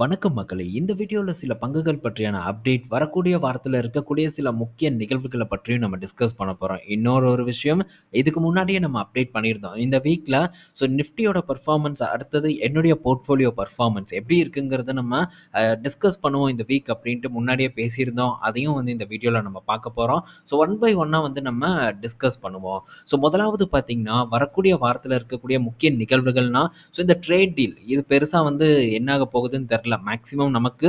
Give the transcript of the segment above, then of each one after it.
வணக்கம் மக்களே. இந்த வீடியோவில் சில பங்குகள் பற்றியான அப்டேட் வரக்கூடிய வாரத்தில் இருக்கக்கூடிய சில முக்கிய நிகழ்வுகளை பற்றியும் நம்ம டிஸ்கஸ் பண்ண போகிறோம் இன்னொரு ஒரு விஷயம் இதுக்கு முன்னாடியே நம்ம அப்டேட் பண்ணியிருந்தோம். இந்த வீக்கில் ஸோ நிஃப்டியோட பர்ஃபார்மன்ஸ் அடுத்தது என்னுடைய போர்ட்ஃபோலியோ பர்ஃபார்மன்ஸ் எப்படி இருக்குங்கிறத நம்ம டிஸ்கஸ் பண்ணுவோம் இந்த வீக் அப்படின்ட்டு முன்னாடியே பேசியிருந்தோம். அதையும் வந்து இந்த வீடியோவில் நம்ம பார்க்க போகிறோம் ஸோ ஒன் பை ஒன்னாக வந்து நம்ம டிஸ்கஸ் பண்ணுவோம். ஸோ முதலாவது பார்த்தீங்கன்னா வரக்கூடிய வாரத்தில் இருக்கக்கூடிய முக்கிய நிகழ்வுகள்னா ஸோ இந்த ட்ரேட் டீல் இது பெருசாக வந்து என்னாக போகுதுன்னு தெரில மேக்ஸிமம் நமக்கு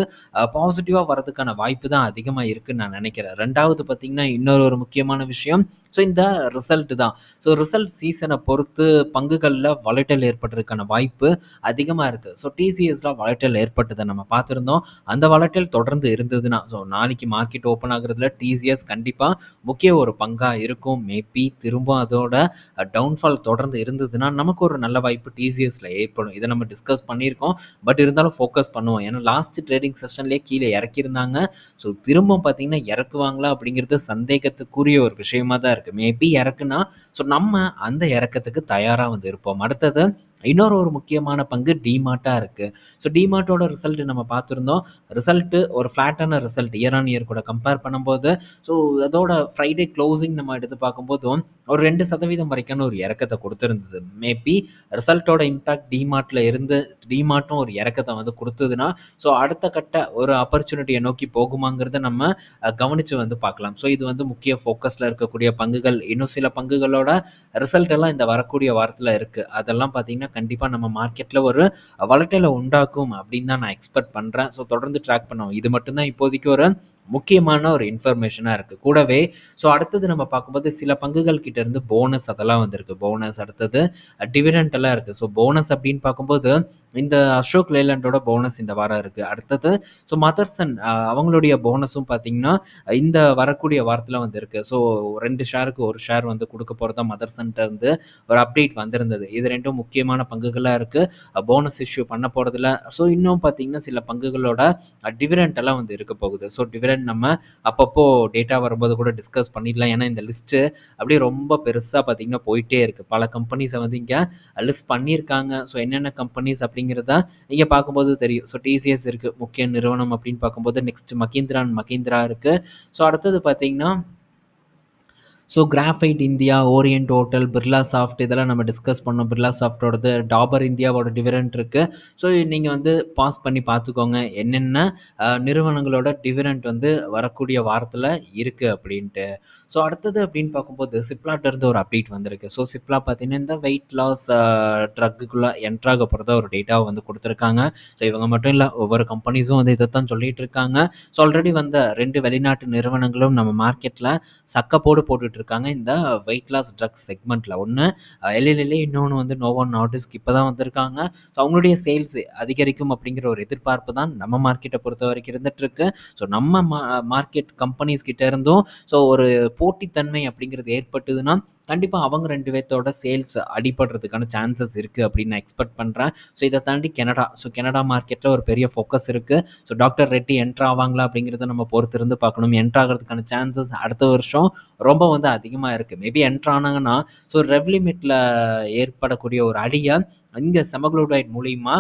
பாசிட்டிவாக வரதுக்கான வாய்ப்பு தான் அதிகமாக இருக்குன்னு நான் நினைக்கிறேன். ரெண்டாவது பார்த்தீங்கன்னா இன்னொரு ஒரு முக்கியமான விஷயம். ஸோ இந்த ரிசல்ட் தான். ஸோ ரிசல்ட் சீசனை பொறுத்து பங்குகளில் வளட்டல் ஏற்படுறதுக்கான வாய்ப்பு அதிகமாக இருக்குது ஸோ டிசிஎஸில் வளட்டல் ஏற்பட்டதை நம்ம பார்த்துருந்தோம். அந்த வளட்டல் தொடர்ந்து இருந்ததுன்னா ஸோ நாளைக்கு மார்க்கெட் ஓப்பன் ஆகுறதுல டிசிஎஸ் கண்டிப்பாக முக்கிய ஒரு பங்காக இருக்கும். மேபி திரும்ப அதோட டவுன்ஃபால் தொடர்ந்து இருந்ததுன்னா நமக்கு ஒரு நல்ல வாய்ப்பு டிசிஎஸில் ஏற்படும். இதை நம்ம டிஸ்கஸ் பண்ணியிருக்கோம். பட் இருந்தாலும் ஃபோக்கஸ் பண்ணுவோம் ஏன்னா லாஸ்ட் ட்ரேடிங் செஷன்லேயே கீழே இறக்கியிருந்தாங்க. ஸோ திரும்ப பார்த்தீங்கன்னா இறக்குவாங்களா அப்படிங்கிறது சந்தேகத்துக்குரிய ஒரு விஷயமா தான் இருக்குது மேபி இறக்குனா ஸோ நம்ம அந்த இறக்கத்துக்கு தயாராக வந்து இருப்போம். அடுத்தது இன்னொரு ஒரு முக்கியமான பங்கு டிமார்ட்டாக இருக்குது ஸோ டிமார்ட்டோட ரிசல்ட் நம்ம பார்த்துருந்தோம். ரிசல்ட்டு ஒரு ஃப்ளாட்டான ரிசல்ட் இயர் ஆன் இயர் கூட கம்பேர் பண்ணும்போது ஸோ அதோட ஃப்ரைடே க்ளோசிங் நம்ம எடுத்து பார்க்கும்போதும் ஒரு ரெண்டு சதவீதம் வரைக்கான ஒரு இறக்கத்தை கொடுத்துருந்தது. மேபி ரிசல்ட்டோட இம்பேக்ட் டிமார்ட்டில் இருந்து டிமார்ட்டும் ஒரு இறக்கத்தை வந்து கொடுத்ததுன்னா ஸோ அடுத்த கட்ட ஒரு ஆப்பர்ச்சுனிட்டியை நோக்கி போகுமாங்கிறத நம்ம கவனித்து வந்து பார்க்கலாம். ஸோ இது வந்து முக்கிய ஃபோக்கஸில் இருக்கக்கூடிய பங்குகள். இன்னும் சில பங்குகளோட ரிசல்ட் எல்லாம் இந்த வரக்கூடிய வாரத்தில் இருக்குது அதெல்லாம் பார்த்தீங்கன்னா கண்டிப்பாக நம்ம மார்க்கெட்டில் ஒரு வளட்டையில் உண்டாக்கும் அப்படின்னு தான் நான் எக்ஸ்பெக்ட் பண்ணுறேன் ஸோ தொடர்ந்து ட்ராக் பண்ணுவோம். இது மட்டும்தான் இப்போதைக்கு ஒரு முக்கியமான ஒரு இன்ஃபர்மேஷனாக இருக்குது கூடவே ஸோ அடுத்தது நம்ம பார்க்கும்போது சில பங்குகள் கிட்ட இருந்து போனஸ் அதெல்லாம் வந்திருக்கு. போனஸ் அடுத்தது டிவிடெண்ட் எல்லாம் இருக்குது ஸோ போனஸ் அப்படின்னு பார்க்கும்போது இந்த அசோக் லேலண்டோட போனஸ் இந்த வாரம் இருக்குது அடுத்தது ஸோ மதர்சன் அவங்களுடைய போனஸும் பார்த்தீங்கன்னா இந்த வரக்கூடிய வாரத்தில் வந்திருக்கு. ஸோ ரெண்டு ஷேருக்கு ஒரு ஷேர் வந்து கொடுக்க போகிறதா மதர்சன்ட்ட இருந்து ஒரு அப்டேட் வந்திருந்தது. இது ரெண்டும் முக்கியமான பங்குகளாக இருக்குது போனஸ் இஷ்யூ பண்ண போகிறதுல ஸோ இன்னும் பார்த்தீங்கன்னா சில பங்குகளோட டிவிடெண்ட் எல்லாம் வந்து இருக்க போகுது. ஸோ டிவிடெண்ட் நம்ம அப்பப்போ டேட்டா வரும்போது கூட டிஸ்கஸ் பண்ணிடலாம். ஏன்னா இந்த லிஸ்ட்டு அப்படியே ரொம்ப பெருசாக பார்த்தீங்கன்னா போயிட்டே இருக்குது பல கம்பெனிஸை வந்து இங்கே லிஸ்ட் பண்ணியிருக்காங்க. ஸோ என்னென்ன கம்பெனிஸ் அப்படிங்கிறத இங்கே பார்க்கும்போது தெரியும். ஸோ டிசிஎஸ் இருக்குது முக்கிய நிறுவனம் அப்படின்னு பார்க்கும்போது நெக்ஸ்ட் மகேந்திரா அண்ட் மகேந்திரா இருக்குது ஸோ அடுத்தது பார்த்தீங்கன்னா so graphite India orient hotel Birlasoft இதெல்லாம் நம்ம டிஸ்கஸ் பண்ணோம். பிர்லா சாஃப்டோடது டாபர் இந்தியாவோட டிவிடெண்ட் இருக்குது ஸோ நீங்கள் வந்து பாஸ் பண்ணி பார்த்துக்கோங்க. என்னென்ன நிறுவனங்களோட டிவிடெண்ட் வந்து வரக்கூடிய வாரத்தில் இருக்குது அப்படின்ட்டு. ஸோ அடுத்தது அப்படின்னு பார்க்கும்போது சிப்லாட்டிருந்து ஒரு அப்டேட் வந்திருக்கு. ஸோ சிப்லா பார்த்தீங்கன்னா இந்த வெயிட் லாஸ் ட்ரக்குக்குள்ளே என்ட்ராக போகிறத ஒரு டேட்டாவை வந்து கொடுத்துருக்காங்க. ஸோ இவங்க மட்டும் இல்லை ஒவ்வொரு கம்பெனிஸும் வந்து இதை தான் சொல்லிகிட்டு இருக்காங்க. ஸோ ஆல்ரெடி வந்த ரெண்டு வெளிநாட்டு நிறுவனங்களும் நம்ம மார்க்கெட்டில் சக்கப்போடு போட்டுட்டு இருக்காங்க. இந்த வெயிட் லாஸ் ட்ரக்ஸ் செக்மெண்ட்டில் ஒன்று எல்எல்எல்ஏ இன்னொன்று வந்து நோவான் நாட்டிஸ்க்கு இப்போ தான் வந்திருக்காங்க. ஸோ அவங்களுடைய சேல்ஸ் அதிகரிக்கும் அப்படிங்கிற ஒரு எதிர்பார்ப்பு தான் நம்ம மார்க்கெட்டை பொறுத்த வரைக்கும் இருந்துகிட்ருக்கு ஸோ நம்ம மா மார்க்கெட் கம்பெனிஸ் கிட்ட இருந்தும் ஸோ ஒரு போட்டித்தன்மை அப்படிங்கிறது ஏற்பட்டதுன்னா கண்டிப்பாக அவங்க ரெண்டு பேர்த்தோட சேல்ஸ் அடிபடுறதுக்கான சான்சஸ் இருக்குது அப்படின்னு நான் எக்ஸ்பெக்ட் பண்ணுறேன் ஸோ இதை தாண்டி கனடா. ஸோ கனடா மார்க்கெட்டில் ஒரு பெரிய ஃபோக்கஸ் இருக்குது ஸோ டாக்டர் ரெட்டி என்ட்ரு ஆவாங்களா அப்படிங்கிறத நம்ம பொறுத்து இருந்து பார்க்கணும். என்ட்ரு ஆகிறதுக்கான சான்சஸ் அடுத்த வருஷம் ரொம்ப வந்து அதிகமாக இருக்குது மேபி என்ட்ரு ஆனாங்கன்னா ஸோ ரெவ்லிமிட்டில் ஏற்படக்கூடிய ஒரு அடியை இந்த செமக்ளோடைட் மூலிமா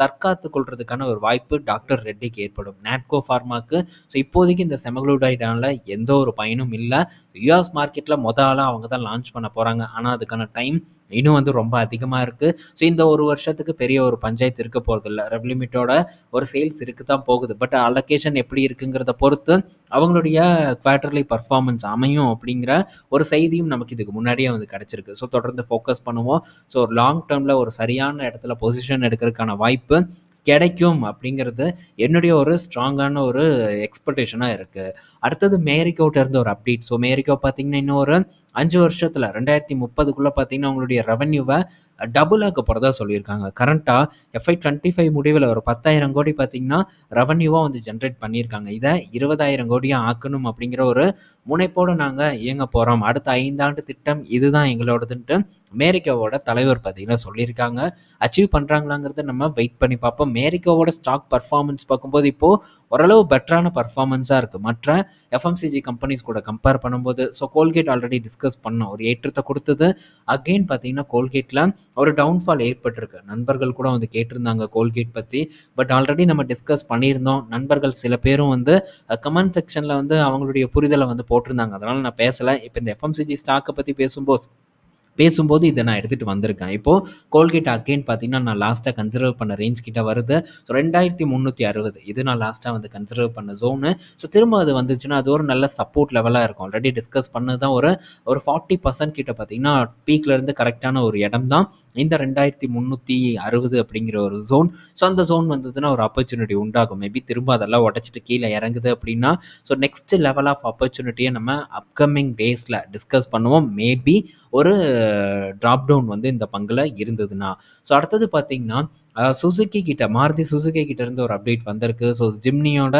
தற்காத்து கொள்றதுக்கான ஒரு வாய்ப்பு டாக்டர் ரெட்டிக்கு ஏற்படும். நாட்கோ ஃபார்மாக்கு ஸோ இப்போதைக்கு இந்த செமக்ளோடைடால எந்த ஒரு பயனும் இல்லை. யூஎஸ் மார்க்கெட்டில் மொதல் அவங்க தான் லான்ச் பண்ண போகிறாங்க ஆனால் அதுக்கான டைம் இன்னும் வந்து ரொம்ப அதிகமாக இருக்குது ஸோ இந்த ஒரு வருஷத்துக்கு பெரிய ஒரு பஞ்சாயத்து இருக்க போகிறதில்ல ரெவ்லிமிட்டோட ஒரு சேல்ஸ் இருக்கு தான் போகுது. பட் அலொகேஷன் எப்படி இருக்குங்கிறத பொறுத்து அவங்களுடைய குவார்டர்லி பர்ஃபார்மன்ஸ் அமையும் அப்படிங்கிற ஒரு செய்தியும் நமக்கு இதுக்கு முன்னாடியே வந்து கிடச்சிருக்கு. ஸோ தொடர்ந்து ஃபோக்கஸ் பண்ணுவோம். ஸோ லாங் டேர்மில் ஒரு சரியான இடத்துல பொசிஷன் எடுக்கிறதுக்கான வாய்ப்பு கிடைக்கும் அப்படிங்கிறது என்னுடைய ஒரு ஸ்ட்ராங்கான ஒரு எக்ஸ்பெக்டேஷனாக இருக்குது அடுத்தது மேரிக்கோட்ட இருந்த ஒரு அப்டேட் ஸோ மேரிக்கோ பார்த்தீங்கன்னா இன்னும் ஒரு அஞ்சு வருஷத்தில் ரெண்டாயிரத்தி முப்பதுக்குள்ளே பார்த்தீங்கன்னா அவங்களுடைய ரெவன்யூவை டபுள் ஆக்க போகிறதா சொல்லியிருக்காங்க. கரண்ட்டாக எஃப்ஐ டுவெண்ட்டி ஃபைவ் முடிவில் ஒரு பத்தாயிரம் கோடி பார்த்தீங்கன்னா ரெவன்யூவாக வந்து ஜென்ரேட் பண்ணியிருக்காங்க. இதை இருபதாயிரம் கோடியாக ஆக்கணும் அப்படிங்கிற ஒரு முனைப்போடு நாங்கள் இயங்க போகிறோம் அடுத்த ஐந்தாண்டு திட்டம் இதுதான் எங்களோடதுன்ட்டு அமெரிக்காவோட தலைவர் பார்த்தீங்கன்னா சொல்லியிருக்காங்க. அச்சீவ் பண்ணுறாங்களாங்கிறத நம்ம வெயிட் பண்ணி பார்ப்போம். மேரிக்கோவோட ஸ்டாக் பர்ஃபார்மன்ஸ் பார்க்கும்போது இப்போது ஓரளவு பெட்டரான பர்ஃபார்மன்ஸாக இருக்குது மற்ற எஃப்எம்சிஜி கம்பெனிஸ் கூட கம்பேர் பண்ணும்போது ஸோ கோல்கேட் ஆல்ரெடி டிஸ்கஸ் பண்ணோம். ஒரு ஏற்றத்தை கொடுத்தது. அகெயின் பார்த்தீங்கன்னா கோல்கேட்டில் ஒரு டவுன்ஃபால் ஏற்பட்டிருக்கு. நண்பர்கள் கூட வந்து கேட்டிருந்தாங்க கோல்கேட் பற்றி பட் ஆல்ரெடி நம்ம டிஸ்கஸ் பண்ணியிருந்தோம். நண்பர்கள் சில பேரும் வந்து கமெண்ட் செக்ஷனில் வந்து அவங்களுடைய புரிதலை வந்து போட்டிருந்தாங்க. அதனால் நான் பேசலை. இப்போ இந்த எஃப்எம்சிஜி ஸ்டாக்கை பற்றி பேசும்போது பேசும்போது இதை நான் எடுத்துகிட்டு வந்திருக்கேன். இப்போது கோல்கேட் அகெயின் பார்த்தீங்கன்னா நான் லாஸ்ட்டாக கன்சிடர் பண்ண ரேஞ்ச் கிட்ட வருது. ஸோ ரெண்டாயிரத்தி முந்நூற்றி அறுபது. இது நான் லாஸ்ட்டாக வந்து கன்சிடர் பண்ண ஜோனு ஸோ திரும்ப அது வந்துச்சுன்னா அது ஒரு நல்ல சப்போர்ட் லெவலாக இருக்கும். ஆல்ரெடி டிஸ்கஸ் பண்ணது தான் ஒரு ஒரு ஃபார்ட்டி பர்சன்ட் கிட்ட பார்த்தீங்கன்னா பீக்லேருந்து கரெக்டான ஒரு இடம் தான். இந்த ரெண்டாயிரத்தி முந்நூற்றி அறுபது அப்படிங்கிற ஒரு ஜோன் ஸோ அந்த ஜோன் வந்ததுன்னா ஒரு ஆப்பர்ச்சுனிட்டி உண்டாகும். மேபி திரும்ப அதெல்லாம் உடச்சிட்டு கீழே இறங்குது அப்படின்னா ஸோ நெக்ஸ்ட் லெவல் ஆஃப் ஆப்பர்ச்சுனிட்டியை நம்ம அப்கமிங் டேஸில் டிஸ்கஸ் பண்ணுவோம். மேபி ஒரு ட்ராப் டவுன் வந்து இந்த பங்கில் இருந்ததுன்னா. ஸோ அடுத்தது பார்த்தீங்கன்னா சுசுக்கி கிட்ட மாருதி சுசுகி கிட்ட இருந்து ஒரு அப்டேட் வந்திருக்கு. ஸோ ஜிம்னியோட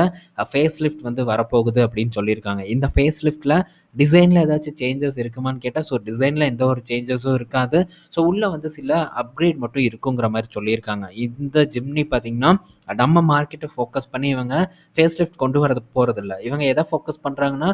ஃபேஸ் லிஃப்ட் வந்து வரப்போகுது அப்படின்னு சொல்லியிருக்காங்க. இந்த ஃபேஸ் லிஃப்ட்டில் டிசைனில் ஏதாச்சும் சேஞ்சஸ் இருக்குமான்னு கேட்டால் ஸோ டிசைனில் எந்த ஒரு சேஞ்சஸும் இருக்காது. ஸோ உள்ளே வந்து சில அப்கிரேட் மட்டும் இருக்குங்கிற மாதிரி சொல்லியிருக்காங்க. இந்த ஜிம்னி பார்த்திங்கன்னா நம்ம மார்க்கெட்டை ஃபோக்கஸ் பண்ணி இவங்க ஃபேஸ் லிஃப்ட் கொண்டு வரது போகிறதில்ல இவங்க எதை ஃபோக்கஸ் பண்ணுறாங்கன்னா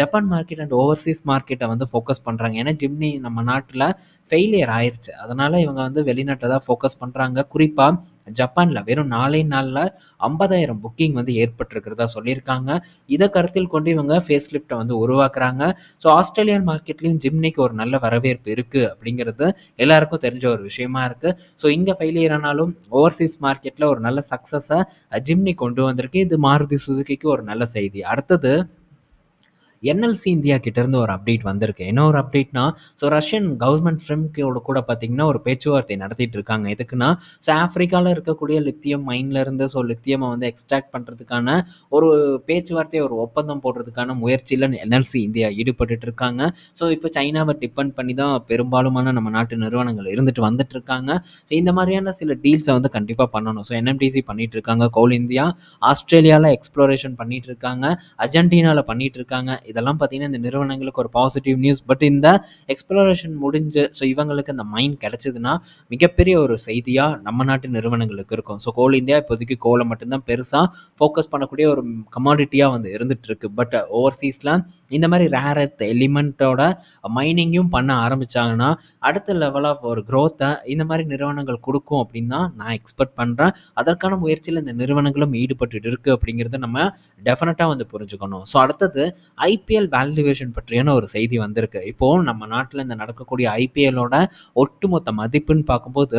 ஜப்பான் மார்க்கெட் அண்ட் ஓவர்சீஸ் மார்க்கெட்டை வந்து ஃபோக்கஸ் பண்ணுறாங்க ஏன்னா ஜிம்னி நம்ம நாட்டில் ஃபெயிலியர் ஆயிடுச்சு அதனால் இவங்க வந்து வெளிநாட்டை தான் ஃபோக்கஸ் பண்ணுறாங்க குறிப்பாக குறிப்பாக ஜப்பானில் வெறும் நாலே நாளில் ஐம்பதாயிரம் புக்கிங் வந்து ஏற்பட்டிருக்கிறதா சொல்லியிருக்காங்க. இதை கருத்தில் கொண்டு இவங்க ஃபேஸ் லிஃப்ட்டை வந்து உருவாக்குறாங்க. ஸோ ஆஸ்திரேலியன் மார்க்கெட்லேயும் ஜிம்னிக்கு ஒரு நல்ல வரவேற்பு இருக்குது அப்படிங்கிறது எல்லாருக்கும் தெரிஞ்ச ஒரு விஷயமா இருக்குது ஸோ இங்கே ஃபெயிலியர் ஆனாலும் ஓவர்சீஸ் மார்க்கெட்டில் ஒரு நல்ல சக்ஸஸை ஜிம்னி கொண்டு வந்திருக்கு. இது மாருதி சுசுகிக்கு ஒரு நல்ல செய்தி. அடுத்தது என்எல்சி இந்தியா கிட்டேருந்து ஒரு அப்டேட் வந்திருக்கு. என்ன ஒரு அப்டேட்னா ஸோ ரஷ்யன் கவர்மெண்ட் ஃபிலிம்கோட கூட பார்த்தீங்கன்னா ஒரு பேச்சுவார்த்தை நடத்திட்டு இருக்காங்க. எதுக்குன்னா ஸோ ஆஃப்ரிக்காவில் இருக்கக்கூடிய லித்தியம் மைன்லேருந்து ஸோ லித்தியமை வந்து எக்ஸ்ட்ராக்ட் பண்ணுறதுக்கான ஒரு பேச்சுவார்த்தையை ஒரு ஒப்பந்தம் போடுறதுக்கான முயற்சியில் என்எல்சி இந்தியா ஈடுபட்டு இருக்காங்க. ஸோ இப்போ சைனாவை டிபெண்ட் பண்ணி தான் பெரும்பாலுமான நம்ம நாட்டு நிறுவனங்கள் இருந்துட்டு வந்துட்டு இருக்காங்க. ஸோ இந்த மாதிரியான சில டீல்ஸை வந்து கண்டிப்பாக பண்ணணும். ஸோ என்எம்டிசி பண்ணிட்டு இருக்காங்க. கோல் இந்தியா ஆஸ்திரேலியாவில் எக்ஸ்ப்ளோரேஷன் பண்ணிட்டு இருக்காங்க. அர்ஜென்டினாவில் பண்ணிட்டு இருக்காங்க. இதெல்லாம் பார்த்தீங்கன்னா இந்த நிறுவனங்களுக்கு ஒரு பாசிட்டிவ் நியூஸ் பட் இந்த எக்ஸ்ப்ளோரேஷன் முடிஞ்சு ஸோ இவங்களுக்கு இந்த மைண்ட் கிடச்சிதுன்னா மிகப்பெரிய ஒரு செய்தியாக நம்ம நாட்டு நிறுவனங்களுக்கு இருக்கும். ஸோ கோல் இந்தியா இப்போதைக்கு கோலை மட்டும்தான் பெருசாக ஃபோக்கஸ் பண்ணக்கூடிய ஒரு கமாடிட்டியாக வந்து இருந்துட்டு இருக்கு பட் ஓவர்சீஸில் uh, இந்த மாதிரி ரேர் எர்த் எலிமெண்ட்டோட மைனிங்கும் பண்ண ஆரம்பித்தாங்கன்னா அடுத்த லெவல் ஆஃப் ஒரு க்ரோத்தை இந்த மாதிரி நிறுவனங்கள் கொடுக்கும் அப்படின்னு தான் நான் எக்ஸ்பெக்ட் பண்ணுறேன் அதற்கான முயற்சியில் இந்த நிறுவனங்களும் ஈடுபட்டு இருக்குது அப்படிங்கிறத நம்ம டெஃபினட்டாக வந்து புரிஞ்சுக்கணும். ஸோ அடுத்தது ஐ ஐபிஎல் வேல்யூவேஷன் பற்றியான ஒரு செய்தி வந்திருக்கு. இப்போது நம்ம நாட்டில் இந்த நடக்கக்கூடிய ஐபிஎல்லோட ஒட்டுமொத்த மதிப்புன்னு பார்க்கும்போது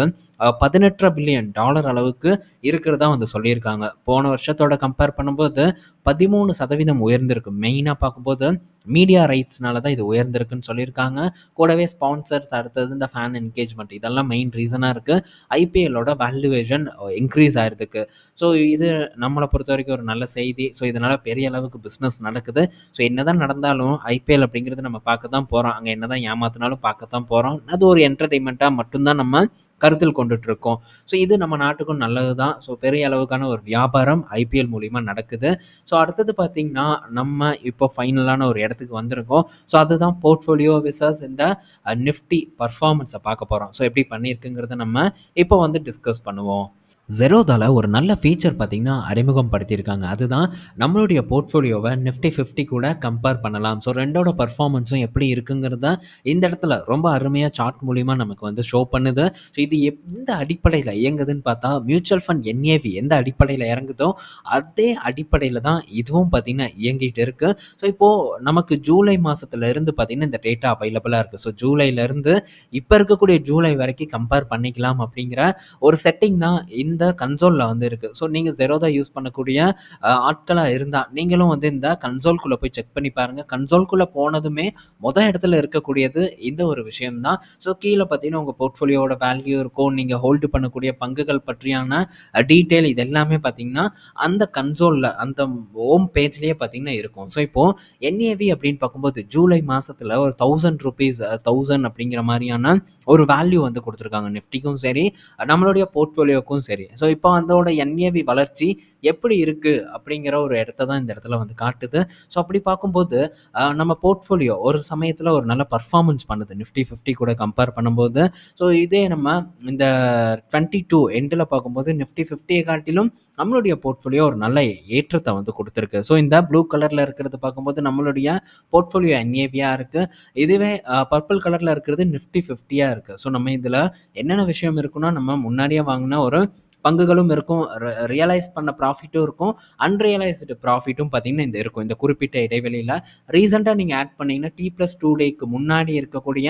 பதினெட்டரை பில்லியன் டாலர் அளவுக்கு இருக்கிறதா வந்து சொல்லியிருக்காங்க. போன வருஷத்தோட கம்பேர் பண்ணும்போது பதிமூணு சதவீதம் உயர்ந்திருக்கு. மெயினாக பார்க்கும்போது மீடியா ரைட்ஸ்னால தான் இது உயர்ந்திருக்குன்னு சொல்லியிருக்காங்க. கூடவே ஸ்பான்சர்ஸ் அடுத்தது இந்த ஃபேன் என்கேஜ்மெண்ட் இதெல்லாம் மெயின் ரீசனாக இருக்குது ஐபிஎல்லோட வேல்யூவேஷன் இன்க்ரீஸ் ஆகிறதுக்கு ஸோ இது நம்மளை பொறுத்த வரைக்கும் ஒரு நல்ல செய்தி. ஸோ இதனால் பெரிய அளவுக்கு பிஸ்னஸ் நடக்குது. ஸோ என்ன தான் நடந்தாலும் ஐபிஎல் அப்படிங்கிறது நம்ம பார்க்க தான் போகிறோம் அங்கே என்ன தான் ஏமாத்தினாலும் பார்க்க தான் போகிறோம் அது ஒரு என்டர்டெயின்மெண்ட்டாக மட்டும்தான் நம்ம கருத்தில் கொண்டுட்டு இருக்கோம் ஸோ இது நம்ம நாட்டுக்கும் நல்லது தான் ஸோ பெரிய அளவுக்கான ஒரு வியாபாரம் ஐபிஎல் மூலிமா நடக்குது. ஸோ அடுத்தது பார்த்திங்கன்னா நம்ம இப்போ ஃபைனலான ஒரு இடத்துக்கு வந்திருக்கோம். ஸோ அதுதான் போர்ட்ஃபோலியோ விசஸ் இந்த நிஃப்டி பர்ஃபார்மன்ஸை பார்க்க போகிறோம் ஸோ எப்படி பண்ணியிருக்குங்கிறத நம்ம இப்போ வந்து டிஸ்கஸ் பண்ணுவோம். ஜெரோதாவில் ஒரு நல்ல ஃபீச்சர் பார்த்திங்கன்னா அறிமுகம் படுத்தியிருக்காங்க அதுதான் நம்மளுடைய போர்ட்ஃபோலியோவை நிஃப்டி ஃபிஃப்டி கூட கம்பேர் பண்ணலாம். ஸோ ரெண்டோட பர்ஃபார்மன்ஸும் எப்படி இருக்குங்கிறத இந்த இடத்துல ரொம்ப அருமையாக சார்ட் மூலிமா நமக்கு வந்து ஷோ பண்ணுது. ஸோ இது எந்த அடிப்படையில் இயங்குதுன்னு பார்த்தா மியூச்சுவல் ஃபண்ட் என்ஏவி எந்த அடிப்படையில் இறங்குதோ அதே அடிப்படையில் தான் இதுவும் பார்த்திங்கன்னா இயங்கிட்டு இருக்குது ஸோ இப்போது நமக்கு ஜூலை மாதத்துலேருந்து பார்த்திங்கன்னா இந்த டேட்டா அவைலபிளாக இருக்குது ஸோ ஜூலைலேருந்து இப்போ இருக்கக்கூடிய ஜூலை வரைக்கும் கம்பேர் பண்ணிக்கலாம் அப்படிங்கிற ஒரு செட்டிங் தான் இந்த கன்சோலில் வந்து இருக்குது ஸோ நீங்கள் ஜெரோதா யூஸ் பண்ணக்கூடிய ஆட்களாக இருந்தால் நீங்களும் வந்து இந்த கன்சோல்குள்ளே போய் செக் பண்ணி பாருங்கள் கன்சோல்குள்ளே போனதுமே மொதல் இடத்துல இருக்கக்கூடியது இந்த ஒரு விஷயம்தான். ஸோ கீழே பார்த்தீங்கன்னா உங்கள் போர்ட்ஃபோலியோட வேல்யூ இருக்கும். நீங்கள் ஹோல்டு பண்ணக்கூடிய பங்குகள் பற்றியான டீட்டெயில் இது எல்லாமே பார்த்தீங்கன்னா அந்த கன்சோலில் அந்த ஹோம் பேஜ்லேயே பார்த்தீங்கன்னா இருக்கும். ஸோ இப்போது என்ஏவி அப்படின்னு பார்க்கும்போது ஜூலை மாதத்தில் ஒரு தௌசண்ட் ருபீஸ் தௌசண்ட் அப்படிங்கிற மாதிரியான ஒரு வேல்யூ வந்து கொடுத்துருக்காங்க. நிஃப்டிக்கும் சரி நம்மளுடைய போர்ட்ஃபோலியோக்கும் சரி. சரி ஸோ இப்போ அதோட என்ஏவி வளர்ச்சி எப்படி இருக்குது அப்படிங்கிற ஒரு இடத்த தான் இந்த இடத்துல வந்து காட்டுது. ஸோ அப்படி பார்க்கும்போது நம்ம போர்ட்ஃபோலியோ ஒரு சமயத்தில் ஒரு நல்ல பர்ஃபார்மன்ஸ் பண்ணுது. நிஃப்டி 50 கூட கம்பேர் பண்ணும்போது. ஸோ இதே நம்ம இந்த டுவெண்ட்டி டூ எண்டில் பார்க்கும்போது நிஃப்டி 50ய காட்டிலும் நம்மளுடைய போர்ட்ஃபோலியோ ஒரு நல்ல ஏற்றத்தை வந்து கொடுத்துருக்கு ஸோ இந்த ப்ளூ கலரில் இருக்கிறது பார்க்கும்போது நம்மளுடைய போர்ட்ஃபோலியோ என்ஏவியாக இருக்குது இதுவே பர்பிள் கலரில் இருக்கிறது நிஃப்டி ஃபிஃப்டியாக இருக்குது ஸோ நம்ம இதில் என்னென்ன விஷயம் இருக்குன்னா, நம்ம முன்னாடியே வாங்கின ஒரு பங்குகளும் இருக்கும். ர ரியலைஸ் பண்ண ப்ராஃபிட்டும் இருக்கும். அன்ரியலைஸ்டு ப்ராஃபிட்டும் பார்த்தீங்கன்னா, இந்த இருக்கும். இந்த குறிப்பிட்ட இடைவெளியில் ரீசெண்டாக நீங்கள் ஆட் பண்ணீங்கன்னா, T+2 டேக்கு முன்னாடி இருக்கக்கூடிய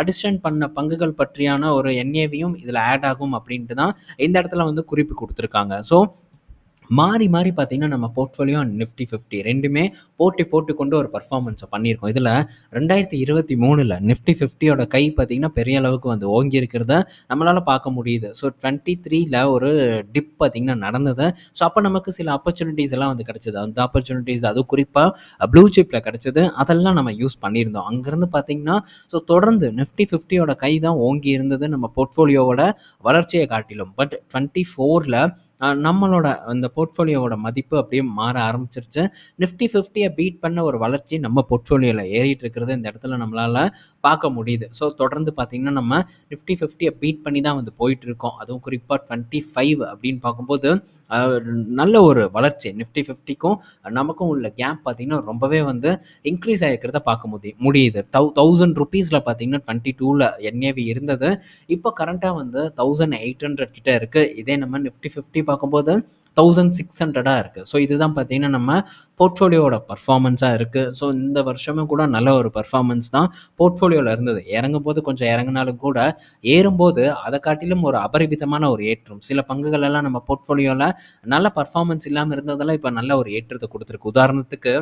அடிஷன் பண்ண பங்குகள் பற்றியான ஒரு என்ஏவியும் இதில் ஆட் ஆகும் அப்படின்ட்டு தான் இந்த இடத்துல வந்து குறிப்பு கொடுத்துருக்காங்க ஸோ மாறி மாறி பார்த்தீங்கன்னா, நம்ம போர்ட்ஃபோலியோ அண்ட் நிஃப்டி 50 2மே போட்டி போட்டுக்கொண்டு ஒரு பர்ஃபார்மன்ஸை பண்ணியிருக்கோம். இதில் ரெண்டாயிரத்து இருபத்தி மூணில் நிஃப்டி 50யோட கை பார்த்தீங்கன்னா, பெரிய அளவுக்கு வந்து ஓங்கி இருக்கிறத நம்மளால் பார்க்க முடியுது. ஸோ 23ல ஒரு டிப் பார்த்தீங்கன்னா நடந்தது. ஸோ அப்போ நமக்கு சில ஆப்பர்ச்சுனிட்டிஸ் எல்லாம் வந்து கிடச்சிது அந்த ஆப்பர்ச்சுனிட்டிஸ் அது குறிப்பாக ப்ளூ சிப்பில் கிடச்சிது அதெல்லாம் நம்ம யூஸ் பண்ணியிருந்தோம். அங்கேருந்து பார்த்தீங்கன்னா, ஸோ தொடர்ந்து நிஃப்டி 50யோட கை தான் ஓங்கி இருந்தது நம்ம போர்ட்ஃபோலியோவோட வளர்ச்சியை காட்டிலும். பட் டுவெண்ட்டி ஃபோரில் நம்மளோட அந்த போர்ட்ஃபோலியோவோட மதிப்பு அப்படியே மாற ஆரம்பிச்சிருச்சு. நிஃப்டி 50ய பீட் பண்ண ஒரு வளர்ச்சி நம்ம போர்ட்ஃபோலியோவில் ஏறிட்டு இருக்கிறது இந்த இடத்துல நம்மளால பார்க்க முடியுது. ஸோ தொடர்ந்து பார்த்தீங்கன்னா, நம்ம நிஃப்டி 50ய பீட் பண்ணி தான் வந்து போயிட்டு இருக்கோம். அதுவும் குறிப்பா 25 அப்படின்னு பார்க்கும்போது, நல்ல ஒரு வளர்ச்சி நிஃப்டி 50க்கும் நமக்கும் உள்ள கேப் பார்த்தீங்கன்னா, ரொம்பவே வந்து இன்க்ரீஸ் ஆகிருக்கிறத பார்க்க முடியும் முடியுது. தௌ ₹1000ல பார்த்தீங்கன்னா, 22ல என்ஏவி இருந்தது. இப்போ கரண்ட்டாக வந்து 1800 கிட்ட இருக்குது இதே நம்ம நிஃப்டி 50 பார்க்கும்போது 1600ஆ இருக்கு. ஸோ இதுதான் பார்த்தீங்கன்னா, நம்ம போர்ட்ஃபோலியோவோட பர்ஃபார்மன்ஸாக இருக்குது ஸோ இந்த வருஷமும் கூட நல்ல ஒரு பர்ஃபார்மன்ஸ் தான் போர்ட்ஃபோலியோவில் இருந்தது. இறங்கும்போது கொஞ்சம் இறங்குனாலும் கூட, ஏறும்போது அதை காட்டிலும் ஒரு அபரிமிதமான ஒரு ஏற்றம். சில பங்குகளெல்லாம் நம்ம போர்ட்ஃபோலியோவில் நல்ல பர்ஃபார்மன்ஸ் இல்லாமல் இருந்ததெல்லாம் இப்போ நல்ல ஒரு ஏற்றத்தை கொடுத்துருக்கு உதாரணத்துக்கு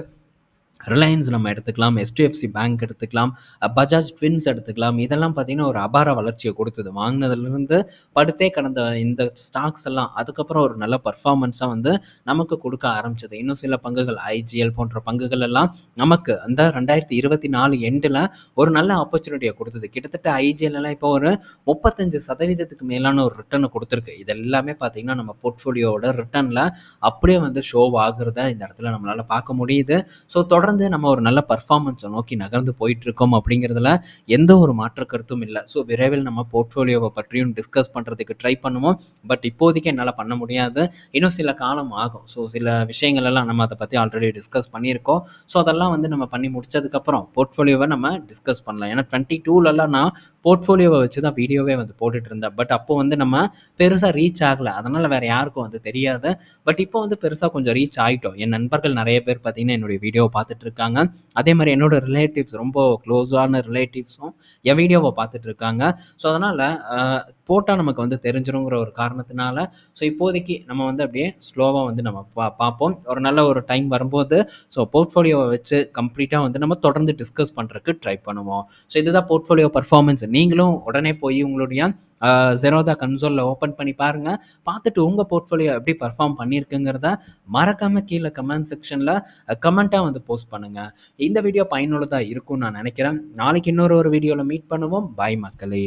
ரிலையன்ஸ் நம்ம எடுத்துக்கலாம். எச்டிஎஃப்சி பேங்க் எடுத்துக்கலாம். பஜாஜ் ட்வின்ஸ் எடுத்துக்கலாம். இதெல்லாம் பார்த்தீங்கன்னா, ஒரு அபார வளர்ச்சியை கொடுத்தது வாங்கினதுலேருந்து படுத்தே கடந்த இந்த ஸ்டாக்ஸ் எல்லாம் அதுக்கப்புறம் ஒரு நல்ல பர்ஃபார்மன்ஸாக வந்து நமக்கு கொடுக்க ஆரம்பிச்சது. இன்னும் சில பங்குகள் ஐஜிஎல் போன்ற பங்குகள் எல்லாம் நமக்கு அந்த ரெண்டாயிரத்தி இருபத்தி நாலு எண்டில் ஒரு நல்ல ஆப்பர்ச்சுனிட்டியை கொடுத்தது கிட்டத்தட்ட ஐஜிஎல் எல்லாம் இப்போ ஒரு 35% மேலான ஒரு ரிட்டர்னை கொடுத்துருக்கு இது எல்லாமே பார்த்தீங்கன்னா, நம்ம போர்ட்ஃபோலியோவோட ரிட்டர்னில் அப்படியே வந்து ஷோ ஆகுறத இந்த இடத்துல நம்மளால் பார்க்க முடியுது. ஸோ தொடர்ந்து நம்ம ஒரு நல்ல பர்ஃபார்மன்ஸை நோக்கி நகர்ந்து போயிட்டு இருக்கோம் அப்படிங்கிறதுல எந்த ஒரு மாற்று கருத்தும் இல்லை ஸோ விரைவில் நம்ம போர்ட்ஃபோலியோவை பற்றியும் டிஸ்கஸ் பண்ணுறதுக்கு ட்ரை பண்ணுவோம். பட் இப்போதைக்கு என்னால் பண்ண முடியாது. இன்னும் சில காலம் ஆகும். ஸோ சில விஷயங்கள் எல்லாம் நம்ம அதை பற்றி ஆல்ரெடி டிஸ்கஸ் பண்ணியிருக்கோம். ஸோ அதெல்லாம் வந்து நம்ம பண்ணி முடிச்சதுக்கப்புறம் போர்ட்ஃபோலியோவை நம்ம டிஸ்கஸ் பண்ணலாம். ஏன்னா 22லலாம் நான் போர்ட்ஃபோலியோவ வச்சு தான் வீடியோவே வந்து போட்டுட்டு இருந்தேன். பட் அப்போ வந்து நம்ம பெருசாக ரீச் ஆகலை அதனால் வேறு யாருக்கும் வந்து தெரியாது. பட் இப்போ வந்து பெருசாக கொஞ்சம் ரீச் ஆகிட்டோம் என் நண்பர்கள் நிறைய பேர் பார்த்தீங்கன்னா, என்னுடைய வீடியோ பார்த்துட்டு இருக்காங்க. அதே மாதிரி என்னோட ரிலேட்டிவ்ஸ் ரொம்ப க்ளோஸான ரிலேட்டிவ்ஸும் என் வீடியோவை பார்த்துட்டு இருக்காங்க. ஸோ அதனால் போட்டால் நமக்கு வந்து தெரிஞ்சிருங்கிற ஒரு காரணத்தினால, ஸோ இப்போதைக்கு நம்ம வந்து அப்படியே ஸ்லோவாக வந்து நம்ம பா பார்ப்போம். ஒரு நல்ல ஒரு டைம் வரும்போது, ஸோ போர்ட்ஃபோலியோவை வச்சு கம்ப்ளீட்டாக வந்து நம்ம தொடர்ந்து டிஸ்கஸ் பண்ணுறதுக்கு ட்ரை பண்ணுவோம். ஸோ இதுதான் போர்ட்ஃபோலியோ பர்ஃபார்மன்ஸ் நீங்களும் உடனே போய் உங்களுடைய ஜெரோதா கன்சோலில் ஓப்பன் பண்ணி பாருங்கள் பார்த்துட்டு உங்கள் போர்ட்ஃபோலியோ எப்படி பர்ஃபார்ம் பண்ணியிருக்குங்கிறத மறக்காமல் கீழே கமெண்ட் செக்ஷனில் கமெண்ட்டாக வந்து போஸ்ட் பண்ணுங்கள் இந்த வீடியோ பயனுள்ளதாக இருக்கும்னு நான் நினைக்கிறேன் நாளைக்கு இன்னொரு ஒரு வீடியோவில் மீட் பண்ணுவோம். பாய் மக்களே!